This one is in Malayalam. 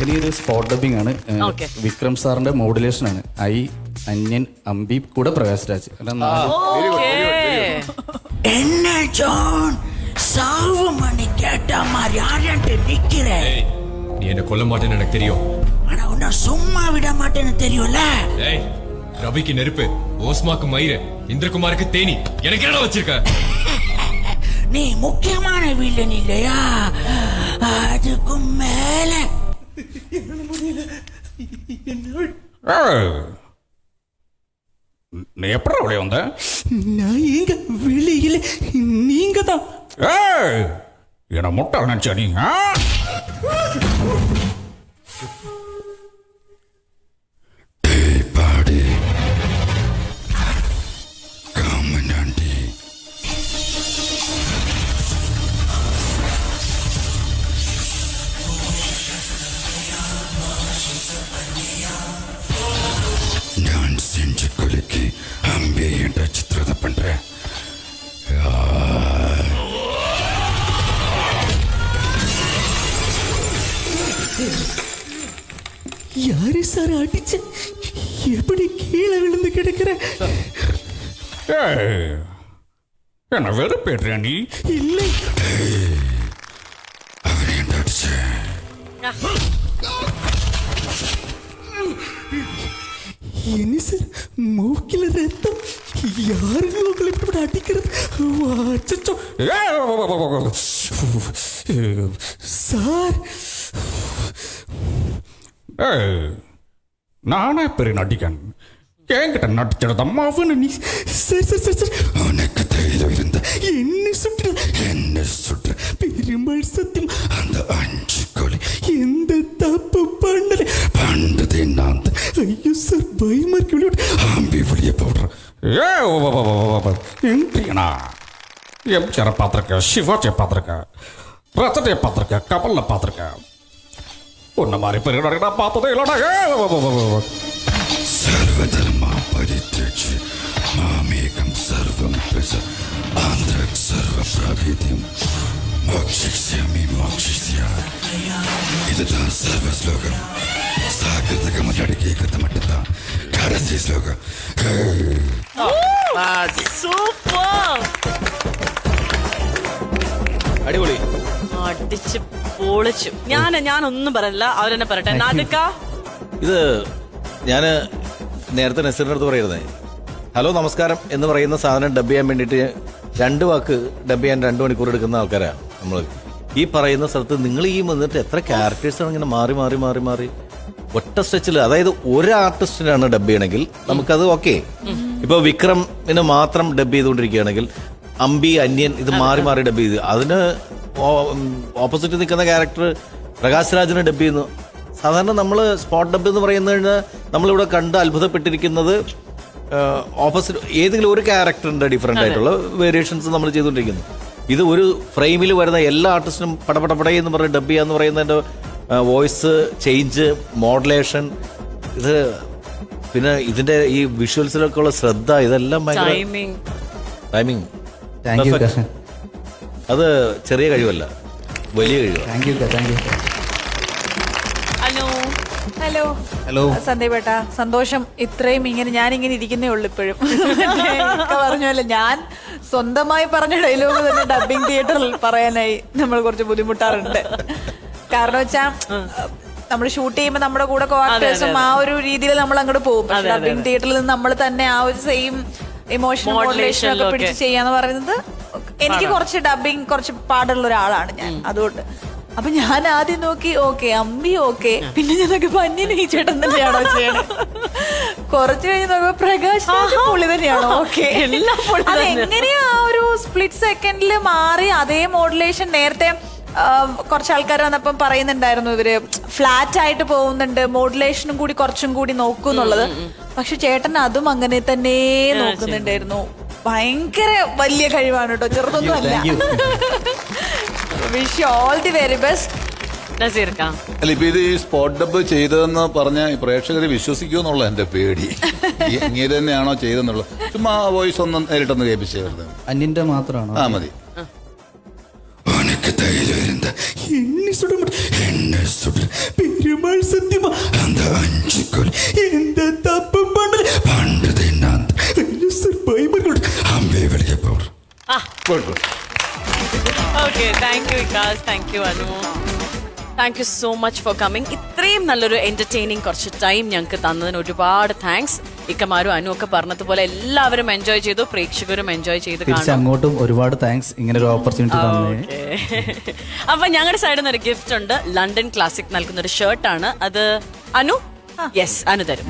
ഇനി ഒരു സ്പോട്ട് ഡബിംഗ് ആണ് ഏ, Okay. വിക്രം സാറിന്റെ മോഡുലേഷൻ ആണ് ഐ അന്യൻ അമ്പി കൂടെ പ്രകാശ് രാജ് അല്ല നാല് ஓகே என்ன ஜான் சாவு மணி கேட்ட மாதிரி யார்ட்டு நிக்கிற ஏய் நீ என்ன கொல்ல மாட்டேன்னு எனக்கு தெரியும் ஆனா உன்னை சும்மா விட மாட்டேன்னு தெரியும்ல ஏய் ரவிக்கு நெருப்பு ஓஸ்மாக்கு மயிறு இந்திரகுமாருக்கு தேனி எனக்கு என்ன வச்சிருக்க நீ முக்கியமான வில்லன் இல்லையா அதுக்கும் மேல நீ எப்படி வெளியே வந்த? நான் எங்க? வெளியில நீங்க தான் ஏய் முட்டாள் நினச்சா நீங்க பரிசார அடிச்சு. எப்படி கீழே விழுந்து கிடக்கிற? என்ன வெறுப்பேற்ற நீ? இல்லை. என்ன சார் மூக்கில ரத்தம்? யாருங்க உங்களை இப்படி அடிக்கிறது? அச்சோ சார். ஏய் நானே பெரிய நடிகன். என்கிட்ட நடிச்சிடதம்மா அவனு நீ சரி சரி சரி சரி. உனக்கு தைரியம் இருந்த என்ன சுற்று என்ன சுற்று பெருமாள் சத்தியம் அந்த அஞ்சு கோழி எந்த தப்பு பண்ணல. பண்ணதே நான் ஐயோ சார் பயமா இருக்கு விளையாட்டு. அம்பி வெளியே போடுறேன் ஏ இன்றியனா எம்ஜிஆரை பார்த்துருக்கேன் சிவாஜியை பார்த்துருக்கேன் ரத்தனையை பார்த்துருக்கேன் கமலில் பார்த்துருக்கேன் ఉన్న మరి పరిగణ పాపత സർവധർമ്മ പരിത്യജ് മാമേകം സർവം പ്രസ ആന്ധ്രക് സർവപ്രാപിത്യം മോക്ഷിക്ഷ്യാമി മോക്ഷിക്ഷ്യ ഇതാണ് സർവശ്ലോകം. സാകൃതക മലയാളിക്ക് കൃതമട്ടത കടസി ശ്ലോകം. സൂപ്പർ അടിപൊളി. അടിച്ച് പൊളിച്ചു. ഞാൻ ഞാൻ ഒന്നും പറയില്ല അവരെന്നെ പറയട്ടെ. നാടുക്ക ഇത് ഞാൻ നേരത്തെ നസീറിന്റെ അടുത്ത് പറയുന്നേ ഹലോ നമസ്കാരം എന്ന് പറയുന്ന സാധനം ഡബ് ചെയ്യാൻ വേണ്ടിയിട്ട് രണ്ട് വാക്ക് ഡബ് ചെയ്യാൻ രണ്ട് മണിക്കൂർ എടുക്കുന്ന ആൾക്കാരാണ് നമ്മൾ ഈ പറയുന്ന സ്ഥലത്ത് നിങ്ങൾ ഈ വന്നിട്ട് എത്ര ക്യാരക്ടേഴ്സാണ് ഇങ്ങനെ മാറി മാറി മാറി മാറി? ഒറ്റ സ്ട്രെച്ചിൽ അതായത് ഒരു ആർട്ടിസ്റ്റിനാണ് ഡബ് ചെയ്യണമെങ്കിൽ നമുക്കത് ഓക്കെ ഇപ്പൊ വിക്രമിന് മാത്രം ഡബ് ചെയ്തുകൊണ്ടിരിക്കുകയാണെങ്കിൽ അമ്പി അന്യൻ ഇത് മാറി മാറി ഡബ് ചെയ്ത്. അതിന് ഓപ്പോസിറ്റ് നിൽക്കുന്ന ക്യാരക്ടർ പ്രകാശ് രാജിനെ ഡബ് ചെയ്യുന്നു. സാധാരണ നമ്മൾ സ്പോട്ട് ഡബ് എന്ന് പറയുന്നത് നമ്മളിവിടെ കണ്ട് അത്ഭുതപ്പെട്ടിരിക്കുന്നത് ഓപ്പോസിറ്റ് ഏതെങ്കിലും ഒരു ക്യാരക്ടറിന്റെ ഡിഫറെന്റ് ആയിട്ടുള്ള വേരിയേഷൻസ് നമ്മൾ ചെയ്തുകൊണ്ടിരിക്കുന്നു. ഇത് ഒരു ഫ്രെയിമിൽ വരുന്ന എല്ലാ ആർട്ടിസ്റ്റിനും പടപടപടേ എന്ന് പറഞ്ഞ് ഡബ് ചെയ്യാന്ന് പറയുന്നതിന്റെ വോയിസ് ചേഞ്ച് മോഡുലേഷൻ ഇത് പിന്നെ ഇതിന്റെ ഈ വിഷ്വൽസിലൊക്കെ ഉള്ള ശ്രദ്ധ ഇതെല്ലാം ഭയങ്കര ടൈമിങ് അത് ചെറിയ കഴിവല്ല. വലിയ കഴിവ്. Thank you thank you hello. Hello. Hello സന്ദീപേട്ട സന്തോഷം. ഇത്രയും ഇങ്ങനെ ഞാൻ ഇങ്ങനെ ഇരിക്കുന്നേ ഉള്ളു ഇപ്പോഴും. പറഞ്ഞല്ലോ പറഞ്ഞ ഞാൻ സ്വന്തമായി പറഞ്ഞ ഡയലോഗ് തന്നെ ഡബിങ് തിയേറ്ററിൽ പറയാനായി നമ്മൾ കുറച്ച് ബുദ്ധിമുട്ടാറുണ്ട്. കാരണം വെച്ചാ നമ്മൾ ഷൂട്ട് ചെയ്യുമ്പോൾ നമ്മുടെ കൂടെ കോർട്ടേഴ്സും ആ ഒരു രീതിയിൽ നമ്മൾ അങ്ങോട്ട് പോകും. പക്ഷെ ഡബിങ് തിയേറ്ററിൽ നിന്ന് നമ്മൾ തന്നെ ആ ഒരു സെയിം ഇമോഷൻ Modulation മോഡുലേഷൻ ഒക്കെ ഒക്കെ. പിടിച്ച് ചെയ്യാന്ന് പറയുന്നത് എനിക്ക് കുറച്ച് ഡബിങ് കുറച്ച് പാടുള്ള ഒരാളാണ് ഞാൻ. അതുകൊണ്ട് അപ്പൊ ഞാൻ ആദ്യം നോക്കി ഓക്കെ അമ്മി ഓക്കെ. പിന്നെ ഞാൻ നോക്കി അന്യനും ഈ ചേട്ടൻ തന്നെയാണോ ചെയ്യണേ? കുറച്ച് കഴിഞ്ഞ് നോക്കുമ്പോ പ്രകാശ് പുള്ളി തന്നെയാണോ? ഓക്കെ. എങ്ങനെയാ ആ ഒരു സ്പ്ലിറ്റ് സെക്കൻഡിൽ മാറി അതേ മോഡുലേഷൻ നേരത്തെ കുറച്ച് ആൾക്കാർ വന്നപ്പം പറയുന്നുണ്ടായിരുന്നു ഇവർ ഫ്ലാറ്റ് ആയിട്ട് പോകുന്നുണ്ട് മോഡുലേഷനും കൂടി കുറച്ചും കൂടി നോക്കും എന്നുള്ളത്. പക്ഷെ ചേട്ടൻ അതും അങ്ങനെ തന്നെ നോക്കുന്നുണ്ടായിരുന്നു. ഭയങ്കര വലിയ കഴിവാണ് കേട്ടോ ചെറുതൊന്നും wish all the very best അല്ല ഇപ്പൊ ഇത് ഈ സ്പോട്ട് ഡബ് ചെയ്തതെന്ന് പറഞ്ഞ പ്രേക്ഷകരെ വിശ്വസിക്കുമെന്നുള്ള എന്റെ പേടി. ഇങ്ങനെ തന്നെയാണോ ചെയ്തെന്നുള്ളത്. ചുമ്മാ വോയിസ് ഒന്നും നേരിട്ടൊന്ന് കേൾപ്പിച്ചു അന്യന്റെ മാത്രമാണോ? ആ മതി. എന്നെ சுட மாட்டேன் என்ன சொல்ற பெருமாள் சத்தியமா okay thank you Vikas thank you Anu thank you so much for coming ഇത്രയും നല്ലൊരു എന്റർടൈനിങ് കുറച്ച് ടൈം ഞങ്ങൾക്ക് തന്നതിന് ഒരുപാട് താങ്ക്സ് ഇക്കമാരും അനു ഒക്കെ പറഞ്ഞതുപോലെ എല്ലാവരും എൻജോയ് ചെയ്തു പ്രേക്ഷകരും എൻജോയ് ചെയ്ത് അങ്ങോട്ടും ഒരുപാട് താങ്ക്സ് ഇങ്ങനെ ഒരു ഓപ്പർച്യൂണിറ്റി തന്നെ. അപ്പൊ ഞങ്ങളുടെ സൈഡിൽ നിന്ന് ഒരു ഗിഫ്റ്റ് ഉണ്ട്. ലണ്ടൻ ക്ലാസിക് നൽകുന്ന ഒരു ഷർട്ടാണ് അത് അനു? യെസ് അനു തരും.